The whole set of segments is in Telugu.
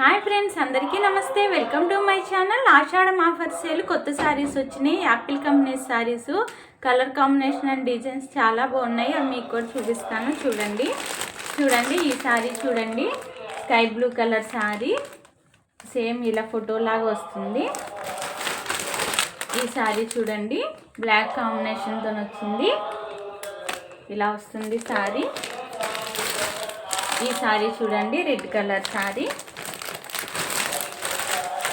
హాయ్ ఫ్రెండ్స్ అందరికీ నమస్తే. Welcome to my channel. Ashadham offer sale కొత్త శారీస్ వచ్చినాయి. Apple company saris colour combination and designs చాలా బాగున్నాయి. అవి మీకు కూడా చూపిస్తాను. చూడండి. చూడండి ఈ శారీ చూడండి. Sky blue colour sari same ఇలా ఫోటో లాగా వస్తుంది. ఈ శారీ చూడండి. బ్లాక్ కాంబినేషన్తో వచ్చింది. ఇలా వస్తుంది శారీ ఈ శారీ చూడండి. రెడ్ కలర్ శారీ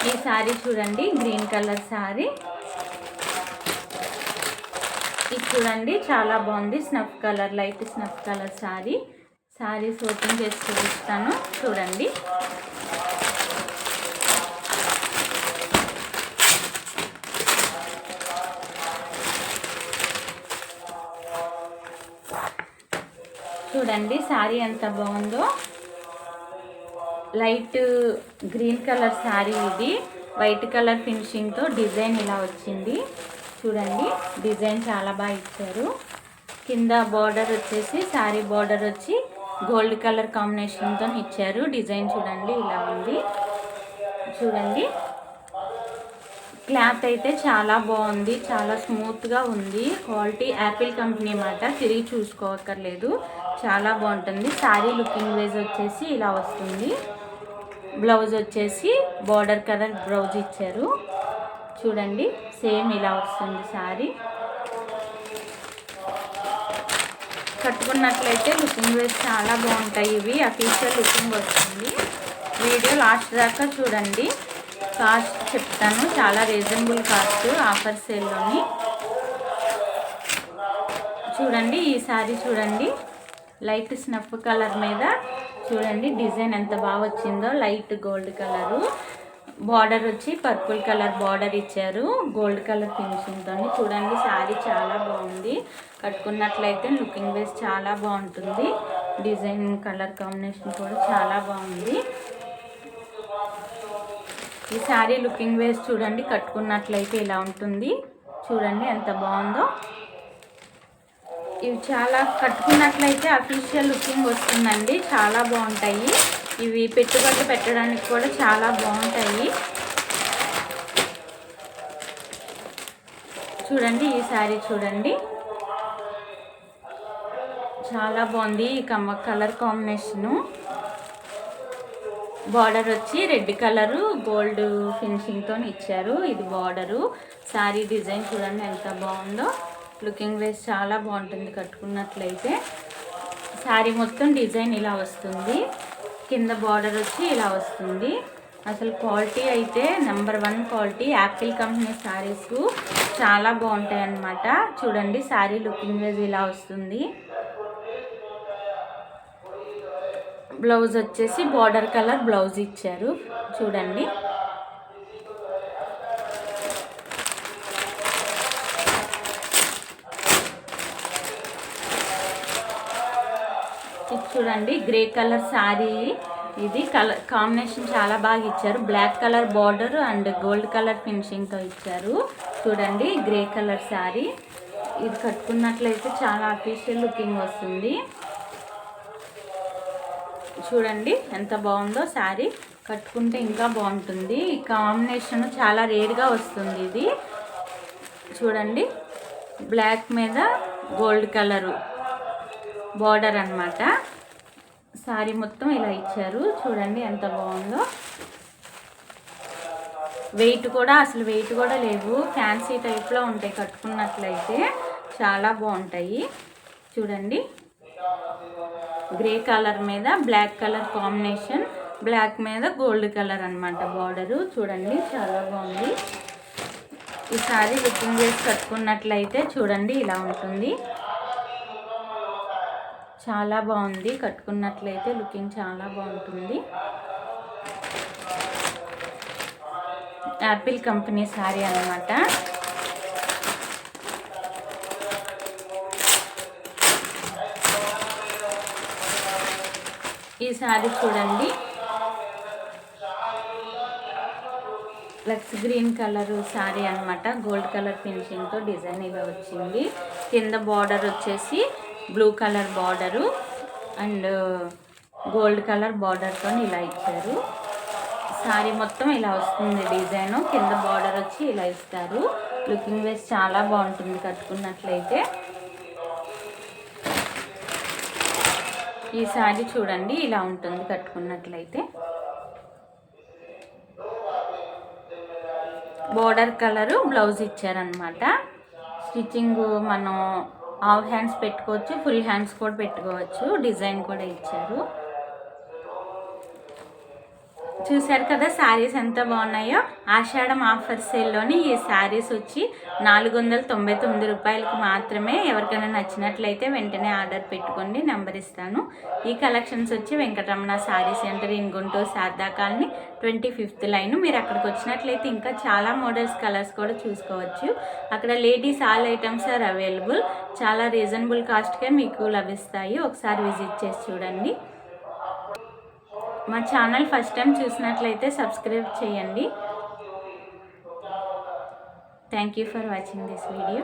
ఈ శారీ చూడండి గ్రీన్ కలర్ శారీ ఇది చూడండి చాలా బాగుంది snuff colour light snuff colour sari saris open చేసి చూపిస్తాను చూడండి. చూడండి శారీ ఎంత బాగుందో. లైట్ గ్రీన్ కలర్ శారీ ఇది. వైట్ కలర్ ఫినిషింగ్తో డిజైన్ ఇలా వచ్చింది. చూడండి డిజైన్ చాలా బాగా ఇచ్చారు. కింద బార్డర్ వచ్చేసి శారీ బార్డర్ వచ్చి గోల్డ్ కలర్ కాంబినేషన్తో ఇచ్చారు. డిజైన్ చూడండి ఇలా ఉంది. చూడండి. క్లాత్ అయితే చాలా బాగుంది చాలా స్మూత్గా ఉంది. క్వాలిటీ యాపిల్ కంపెనీ మాట తిరిగి చూసుకోవక్కర్లేదు చాలా బాగుంటుంది. శారీ లుకింగ్ వేజ్ వచ్చేసి ఇలా వస్తుంది. బ్లౌజ్ వచ్చేసి బార్డర్ కలర్ బ్లౌజ్ ఇచ్చారు. చూడండి సేమ్ ఇలా వస్తుంది శారీ కట్టుకున్నట్లయితే లుకింగ్ వేస్ చాలా బాగుంటాయి ఇవి. అఫీషియల్ లుకింగ్ వస్తుంది. వీడియో లాస్ట్ దాకా చూడండి. కాస్ట్ చెప్తాను. చాలా రీజనబుల్ కాస్ట్ ఆఫర్ సేల్లోని. చూడండి ఈ శారీ చూడండి. లైట్ స్నఫ్ కలర్ మీద చూడండి డిజైన్ ఎంత బాగా వచ్చిందో. Light gold colour. బార్డర్ వచ్చి పర్పుల్ కలర్ బార్డర్ ఇచ్చారు. గోల్డ్ కలర్ ఫినిషింగ్తో చూడండి శారీ చాలా బాగుంది. కట్టుకున్నట్లయితే లుకింగ్ వేస్ చాలా బాగుంటుంది. డిజైన్ కలర్ కాంబినేషన్ కూడా చాలా బాగుంది. ఈ శారీ లుకింగ్ వేస్ చూడండి కట్టుకున్నట్లయితే ఇలా ఉంటుంది. చూడండి ఎంత బాగుందో. ఇవి చాలా కట్టుకున్నట్లయితే అఫీషియల్ లుకింగ్ వస్తుందండి. చాలా బాగుంటాయి. ఇవి పెట్టుబడి పెట్టడానికి కూడా చాలా బాగుంటాయి. చూడండి ఈ శారీ చూడండి. చాలా బాగుంది ఈ కమ్మ కలర్ కాంబినేషను బార్డర్ వచ్చి రెడ్ కలరు గోల్డ్ ఫినిషింగ్తో ఇచ్చారు. ఇది బార్డరు. శారీ డిజైన్ చూడండి ఎంత బాగుందో. లుకింగ్ వేస్ చాలా బాగుంటుంది కట్టుకున్నట్లయితే. శారీ మొత్తం డిజైన్ ఇలా వస్తుంది. కింద బార్డర్ వచ్చి ఇలా వస్తుంది. అసలు క్వాలిటీ అయితే number one quality. Apple company saris చాలా బాగుంటాయి అన్నమాట చూడండి శారీ లుకింగ్ వేజ్ ఇలా వస్తుంది. బ్లౌజ్ వచ్చేసి బార్డర్ కలర్ బ్లౌజ్ ఇచ్చారు. చూడండి. చూడండి గ్రే కలర్ శారీ. ఇది కలర్ కాంబినేషన్ చాలా బాగా ఇచ్చారు. Black colour border and gold colour ఫినిషింగ్తో ఇచ్చారు. చూడండి గ్రే కలర్ శారీ. ఇది కట్టుకున్నట్లయితే చాలా అఫీషియల్ లుకింగ్ వస్తుంది. చూడండి ఎంత బాగుందో శారీ. కట్టుకుంటే ఇంకా బాగుంటుంది. ఈ కాంబినేషన్ చాలా రేర్గా వస్తుంది ఇది. చూడండి బ్లాక్ మీద గోల్డ్ కలరు బార్డర్ అన్నమాట. శారీ మొత్తం ఇలా ఇచ్చారు. చూడండి ఎంత బాగుందో. వెయిట్ కూడా అసలు వెయిట్ కూడా లేవు. ఫ్యాన్సీ టైప్లో ఉంటాయి కట్టుకున్నట్లయితే చాలా బాగుంటాయి. చూడండి. గ్రే కలర్ మీద బ్లాక్ కలర్ కాంబినేషన్ బ్లాక్ మీద గోల్డ్ కలర్ అనమాట బార్డరు చూడండి చాలా బాగుంది. ఈ సారీ లుకింగ్ చేసి కట్టుకున్నట్లయితే చూడండి ఇలా ఉంటుంది. చాలా బాగుంది. కట్టుకున్నట్లయితే లుకింగ్ చాలా బాగుంటుంది. యాపిల్ కంపెనీ శారీ అనమాట ఈ శారీ చూడండి. లక్స్ గ్రీన్ కలర్ శారీ అనమాట గోల్డ్ కలర్ ఫినిషింగ్తో డిజైన్ ఇలా వచ్చింది కింద బార్డర్ వచ్చేసి blue colour border and gold colour బార్డర్తో ఇలా ఇచ్చారు. సారీ మొత్తం ఇలా వస్తుంది డిజైన్. కింద బార్డర్ వచ్చి ఇలా ఇస్తారు. లుకింగ్ వేస్ చాలా బాగుంటుంది కట్టుకున్నట్లయితే. ఈ సారీ చూడండి ఇలా ఉంటుంది కట్టుకున్నట్లయితే. బోర్డర్ కలరు బ్లౌజ్ ఇచ్చారనమాట స్టిచ్చింగ్ మనం హాఫ్ హ్యాండ్స్ పెట్టుకోవచ్చు ఫుల్ హ్యాండ్స్ కూడా పెట్టుకోవచ్చు డిజైన్ కూడా ఇచ్చారు. చూశారు కదా శారీస్ ఎంత బాగున్నాయో. ఆషాఢం ఆఫర్ సేల్లోని ఈ శారీస్ వచ్చి నాలుగు వందల తొంభై తొమ్మిది రూపాయలకు మాత్రమే. ఎవరికైనా నచ్చినట్లయితే వెంటనే ఆర్డర్ పెట్టుకోండి నెంబర్ ఇస్తాను. ఈ కలెక్షన్స్ వచ్చి Venkataramana sari centre in Guntur Sarada colony twenty fifth line. మీరు అక్కడికి వచ్చినట్లయితే ఇంకా చాలా మోడల్స్ కలర్స్ కూడా చూసుకోవచ్చు. అక్కడ ladies all items are available. చాలా రీజనబుల్ కాస్ట్కే మీకు లభిస్తాయి. ఒకసారి విజిట్ చేసి చూడండి. మా ఛానల్ ఫస్ట్ టైం చూసినట్లయితే సబ్స్క్రైబ్ చేయండి. Thank you for watching this video